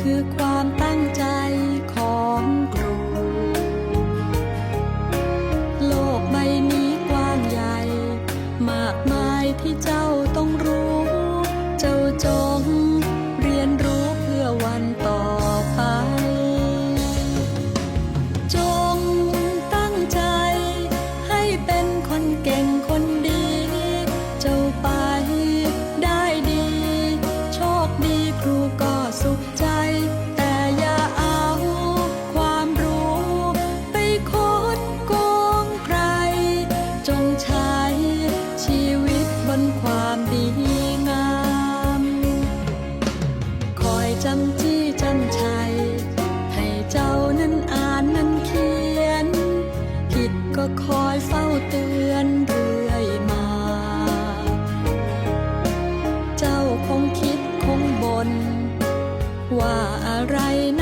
คือความตั้งใจของครู โลกใบนี้กว้างใหญ่ มากมายที่เจ้าต้องรู้ ก็คอยเฝ้าเตือนเรื่อยมา เจ้าคงคิดคงบน ว่าอะไรนะ